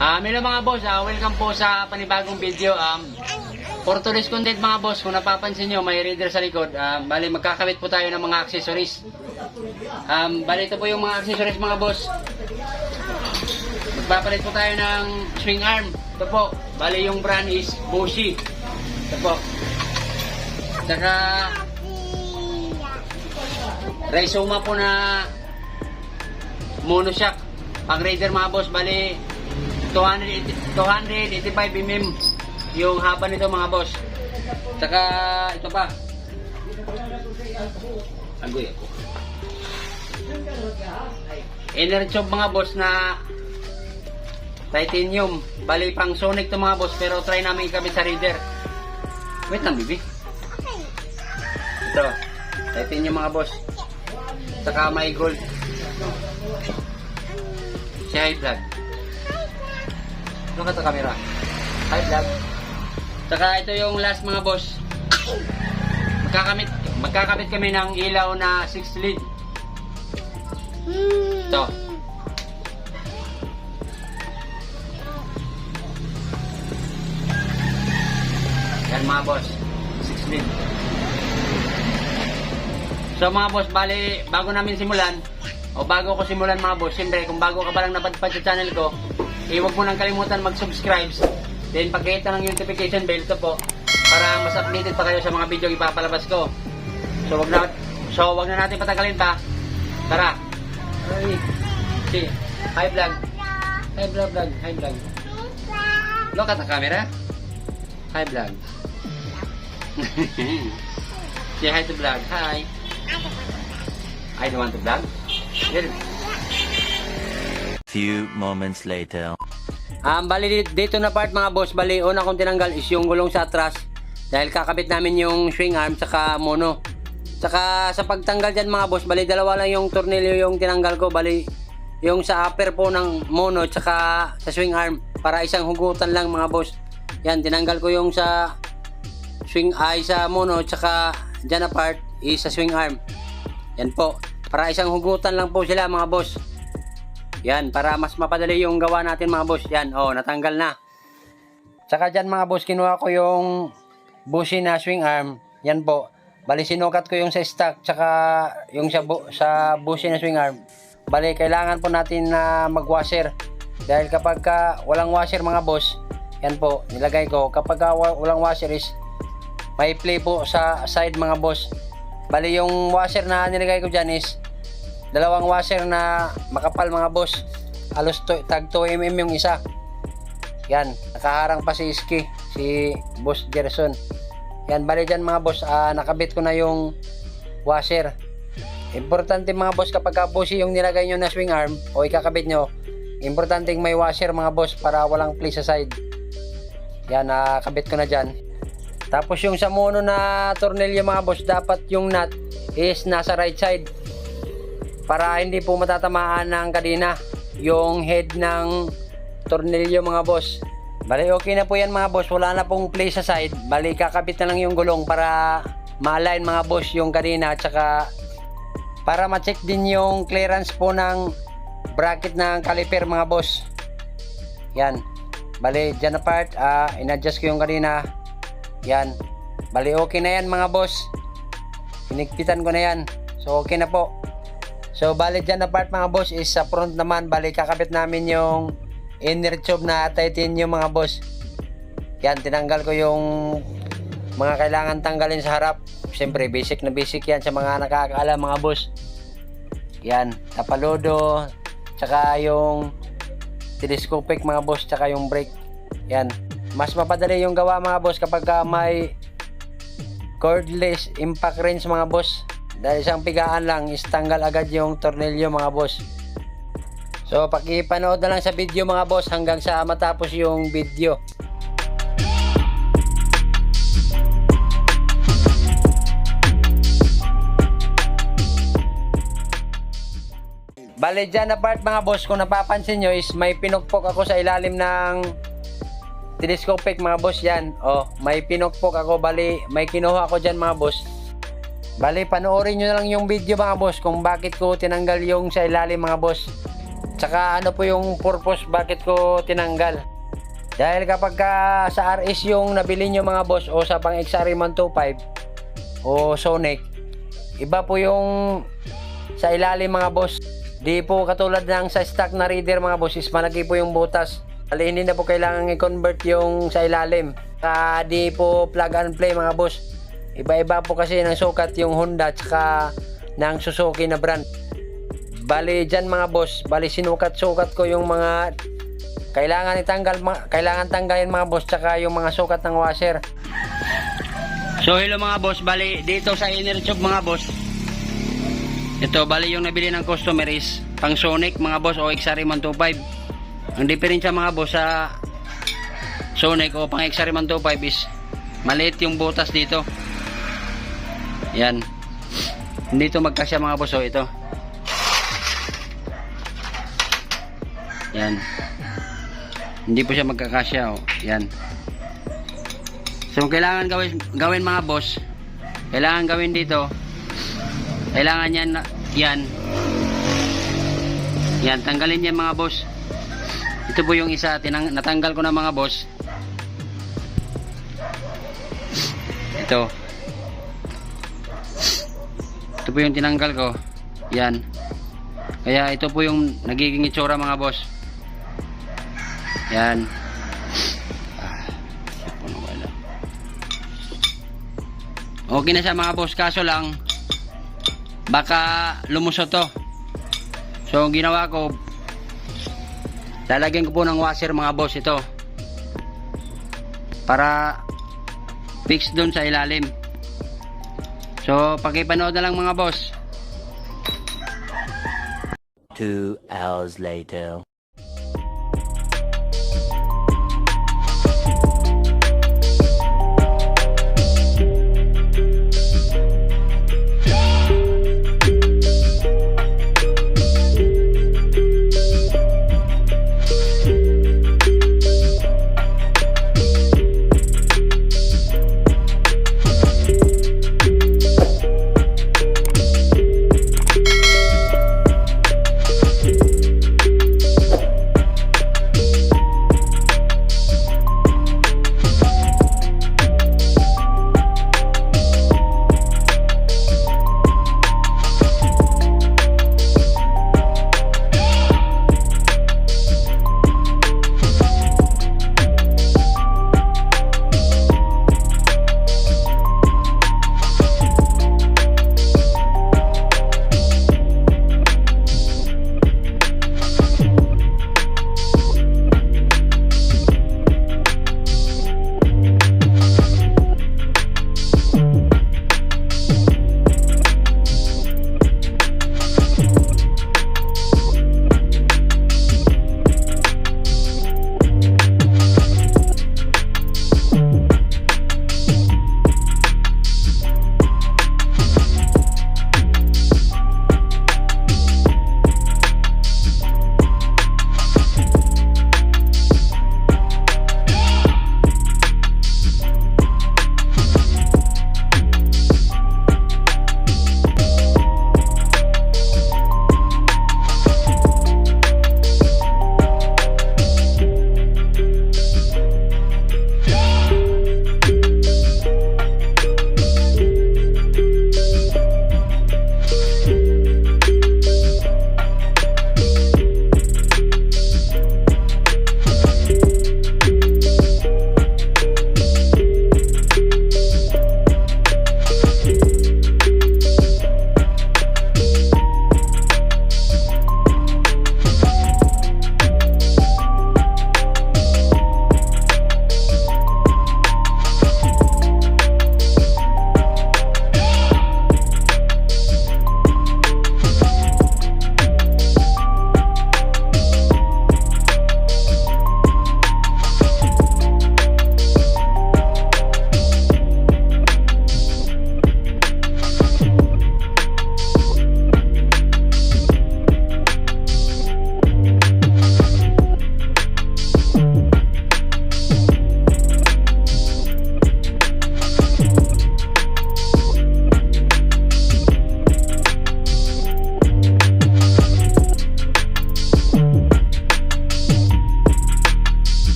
Ah, hello mga boss, ah, welcome po sa panibagong video. Um, for today's content mga boss, kung napapansin nyo, may reader sa likod. Ah, bali, magkakabit po tayo ng mga accessories. Um, bali, ito po yung mga accessories mga boss. Magpapalit po tayo ng swing arm. Ito po, bali yung brand is Boshi. Ito po. Saka, Rizoma po na monoshock. Pang raider mga boss, bali 280, 285 mm yung haba nito mga boss. Saka ito pa. Agoy ako. Inner tube mga boss na titanium. Bali pang sonic to mga boss pero try namin ikabit sa reader. Wait lang bibi. Ito. Titanium mga boss. Saka may gold. Si high vlog. Look at the camera. High vlog. Saka ito yung last mga boss. Magkakamit, magkakabit kami ng ilaw na 6 lead. Ito. Yan mga boss. 6 lead. So mga boss, bali, bago namin simulan, o bago ko simulan mga boss, siyempre, kung bago ka pa lang napadpad sa channel ko, eh, huwag mo nang kalimutan mag-subscribe. Then, pagkita ng notification bell to po, para mas updated pa kayo sa mga video ipapalabas ko. So, wag na, so, wag na natin patagalin pa. Tara. Ay, si, hi vlog. Hi vlog, vlog. Hi vlog. Look at the camera. Hi vlog. Say hi to vlog. Hi. I don't want to vlog. Few moments later. Um, bali di- dito na part mga boss, bali una kong tinanggal is yung gulong sa atras dahil kakabit namin yung swing arm saka mono. Saka sa pagtanggal dyan mga boss, bali dalawa lang yung tornilyo yung tinanggal ko, bali yung sa upper po ng mono saka sa swing arm para isang hugutan lang mga boss. Yan, tinanggal ko yung sa swing ay sa mono saka dyan na part is sa swing arm. Yan po, para isang hugutan lang po sila mga boss. Yan, para mas mapadali yung gawa natin mga boss. Yan, oh, natanggal na. Tsaka dyan mga boss, kinuha ko yung bushi na swing arm. Yan po. Bali, sinukat ko yung sa stock, tsaka yung sa, bu- sa bushi na swing arm. Bali, kailangan po natin na mag-washer. Dahil kapag ka walang washer mga boss, yan po, nilagay ko. Kapag ka wa- walang washer is may play po sa side mga boss. Bali, yung washer na nilagay ko dyan is dalawang washer na makapal mga boss. Halos to, tag 2 mm yung isa. Yan nakaharang pa si Iski si boss Gerson. Yan bali dyan mga boss ah, nakabit ko na yung washer. Importante mga boss kapag ka busi yung nilagay nyo na swing arm o ikakabit nyo importante may washer mga boss para walang play sa side. Yan nakabit ko na dyan. Tapos yung sa mono na tornilyo mga boss dapat yung nut is nasa right side para hindi po matatamaan ng kadena yung head ng tornilyo mga boss. Bali okay na po yan mga boss, wala na pong play sa side. Bali kakabit na lang yung gulong para ma-align mga boss yung kadena at saka para ma-check din yung clearance po ng bracket ng caliper mga boss. Yan. Bali dyan na part, ah, in-adjust ko yung kadena. Yan. Bali okay na yan mga boss. Hinigpitan ko na yan. So okay na po. So, bali dyan na part mga boss is sa front naman, bali kakabit namin yung inner tube na titanium mga boss. Yan, tinanggal ko yung mga kailangan tanggalin sa harap. Siyempre, basic na basic yan sa mga nakakaalam mga boss. Yan, tapalodo, tsaka yung telescopic mga boss, tsaka yung brake. Yan, mas mapadali yung gawa mga boss kapag ka may cordless impact wrench mga boss. Dahil isang pigaan lang, is tanggal agad yung tornilyo mga boss. So, pakipanood na lang sa video mga boss hanggang sa matapos yung video. Bale, dyan na part mga boss, kung napapansin nyo is may pinukpok ako sa ilalim ng telescopic mga boss yan. Oh, may pinukpok ako, bali, may kinuha ako dyan mga boss. Bali, panoorin nyo na lang yung video mga boss kung bakit ko tinanggal yung sa ilalim mga boss. Tsaka ano po yung purpose bakit ko tinanggal. Dahil kapag ka sa RS yung nabili nyo mga boss o sa pang XRE 125 o Sonic, iba po yung sa ilalim mga boss. Di po katulad ng sa stock na reader mga boss is malaki po yung butas. Bali hindi na po kailangan i-convert yung sa ilalim. Ka di po plug and play mga boss. Iba-iba po kasi ng sukat yung Honda tsaka ng Suzuki na brand. Bali dyan mga boss, bali sinukat-sukat ko yung mga kailangan itanggal mga- kailangan tanggalin mga boss tsaka yung mga sukat ng washer. So hello mga boss, bali dito sa inner tube mga boss. Ito bali yung nabili ng customer is pang Sonic mga boss o XRE 125. Ang diferensya mga boss sa Sonic o pang XRE 125 is maliit yung butas dito. Yan. Hindi ito magkasya mga boss o ito. Yan. Hindi po siya magkakasya o. Yan. So kailangan gawin gawin mga boss. Kailangan gawin dito. Kailangan yan yan. Yan, tanggalin yan mga boss. Ito po yung isa, tinang, natanggal ko na mga boss. Ito. Ito po yung tinanggal ko. Yan. Kaya ito po yung nagiging itsura mga boss. Yan. Ah. Okay na siya mga boss, kaso lang baka lumusot to. So ang ginawa ko lalagyan ko po ng washer mga boss ito. Para fix doon sa ilalim. So pakipanood na lang mga boss. Two hours later.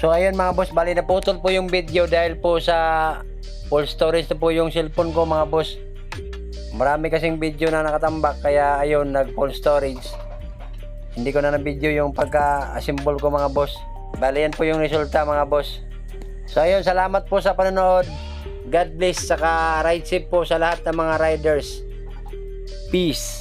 So ayun mga boss, bali naputol po yung video dahil po sa full storage na po yung cellphone ko mga boss. Marami kasing video na nakatambak kaya ayun nag full storage. Hindi ko na na-video yung pagka-assemble ko mga boss. Bali yan po yung resulta mga boss. So ayun, salamat po sa panonood. God bless saka ride safe po sa lahat ng mga riders. Peace.